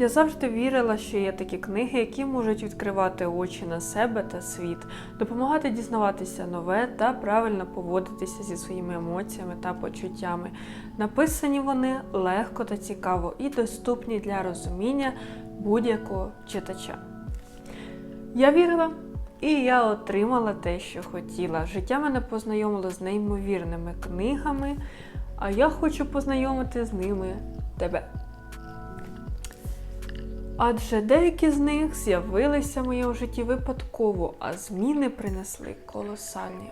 Я завжди вірила, що є такі книги, які можуть відкривати очі на себе та світ, допомагати дізнаватися нове та правильно поводитися зі своїми емоціями та почуттями. Написані вони легко та цікаво і доступні для розуміння будь-якого читача. Я вірила, і я отримала те, що хотіла. Життя мене познайомило з неймовірними книгами, а я хочу познайомити з ними тебе. Адже деякі з них з'явилися в моєму житті випадково, а зміни принесли колосальні.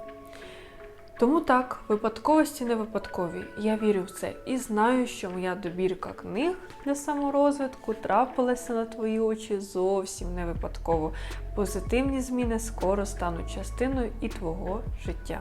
Тому так, випадковості не випадкові. Я вірю в це і знаю, що моя добірка книг для саморозвитку трапилася на твої очі зовсім не випадково. Позитивні зміни скоро стануть частиною і твого життя.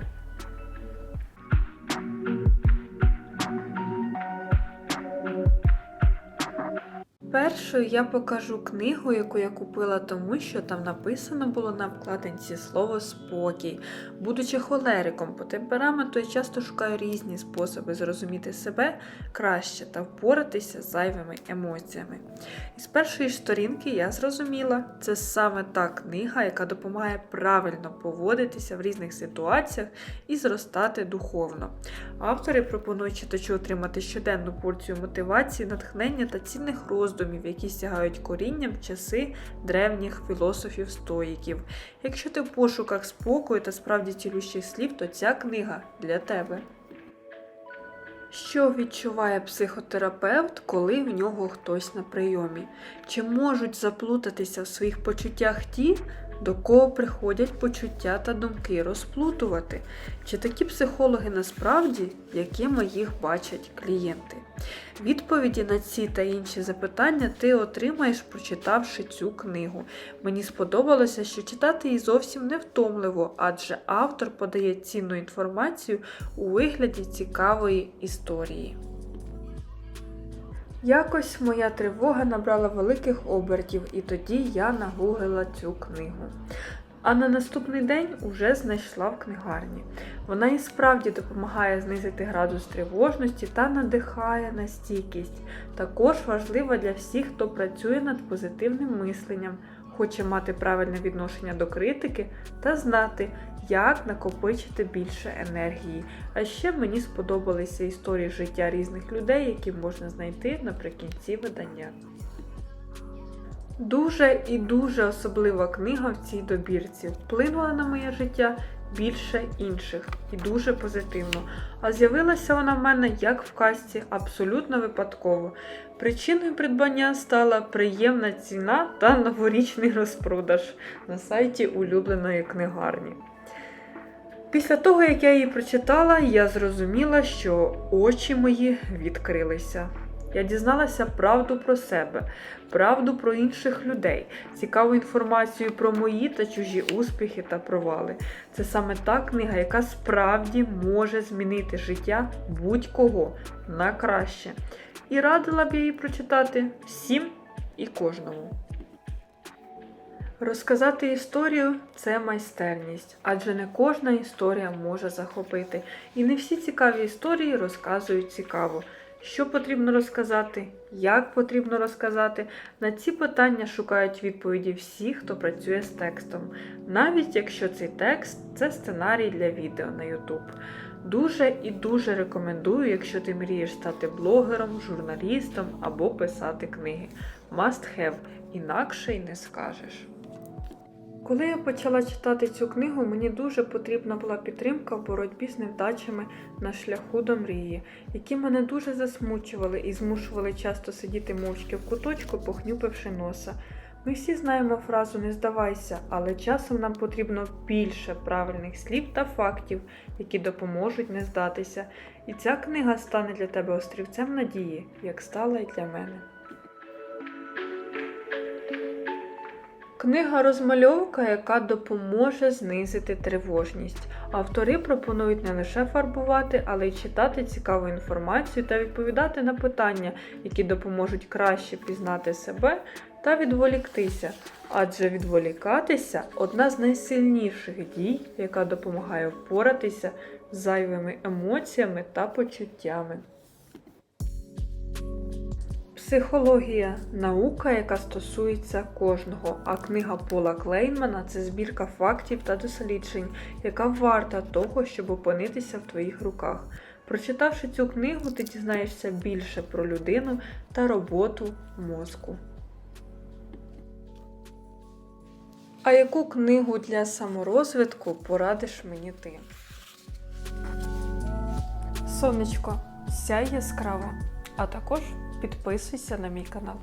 Першою я покажу книгу, яку я купила, тому що там написано було на вкладинці слово спокій. Будучи холериком по темпераменту, я часто шукаю різні способи зрозуміти себе краще та впоратися з зайвими емоціями. І з першої сторінки я зрозуміла, це саме та книга, яка допомагає правильно поводитися в різних ситуаціях і зростати духовно. Автори пропонують читачу отримати щоденну порцію мотивації, натхнення та цінних роздумів, які сягають корінням часи древніх філософів-стоїків. Якщо ти в пошуках спокою та справді цілющих слів, то ця книга для тебе. Що відчуває психотерапевт, коли в нього хтось на прийомі? Чи можуть заплутатися в своїх почуттях ті, до кого приходять почуття та думки розплутувати? Чи такі психологи насправді, якими їх бачать клієнти? Відповіді на ці та інші запитання ти отримаєш, прочитавши цю книгу. Мені сподобалося, що читати її зовсім не втомливо, адже автор подає цінну інформацію у вигляді цікавої історії. Якось моя тривога набрала великих обертів, і тоді я нагуглила цю книгу. А на наступний день уже знайшла в книгарні. Вона і справді допомагає знизити градус тривожності та надихає на стійкість. Також важлива для всіх, хто працює над позитивним мисленням, хоче мати правильне відношення до критики та знати, як накопичити більше енергії. А ще мені сподобалися історії життя різних людей, які можна знайти наприкінці видання. Дуже і дуже особлива книга в цій добірці. Вплинула на моє життя більше інших і дуже позитивно. А з'явилася вона в мене як в касті, абсолютно випадково. Причиною придбання стала приємна ціна та новорічний розпродаж на сайті улюбленої книгарні. Після того, як я її прочитала, я зрозуміла, що очі мої відкрилися. Я дізналася правду про себе, правду про інших людей, цікаву інформацію про мої та чужі успіхи та провали. Це саме та книга, яка справді може змінити життя будь-кого на краще. І радила б її прочитати всім і кожному. Розказати історію це майстерність, адже не кожна історія може захопити. І не всі цікаві історії розказують цікаво. Що потрібно розказати, як потрібно розказати. На ці питання шукають відповіді всі, хто працює з текстом, навіть якщо цей текст це сценарій для відео на YouTube. Дуже і дуже рекомендую, якщо ти мрієш стати блогером, журналістом або писати книги. Must have, інакше й не скажеш. Коли я почала читати цю книгу, мені дуже потрібна була підтримка в боротьбі з невдачами на шляху до мрії, які мене дуже засмучували і змушували часто сидіти мовчки в куточку, похнюпивши носа. Ми всі знаємо фразу не здавайся, але часом нам потрібно більше правильних слів та фактів, які допоможуть не здатися. І ця книга стане для тебе острівцем надії, як стала і для мене. Книга розмальовка, яка допоможе знизити тривожність. Автори пропонують не лише фарбувати, але й читати цікаву інформацію та відповідати на питання, які допоможуть краще пізнати себе та відволіктися. Адже відволікатися одна з найсильніших дій, яка допомагає впоратися з зайвими емоціями та почуттями. Психологія наука, яка стосується кожного. А книга Пола Клейнмана це збірка фактів та досліджень, яка варта того, щоб опинитися в твоїх руках. Прочитавши цю книгу, ти дізнаєшся більше про людину та роботу мозку. А яку книгу для саморозвитку порадиш мені ти? Сонечко, сяй яскраво, а також підписуйся на мій канал.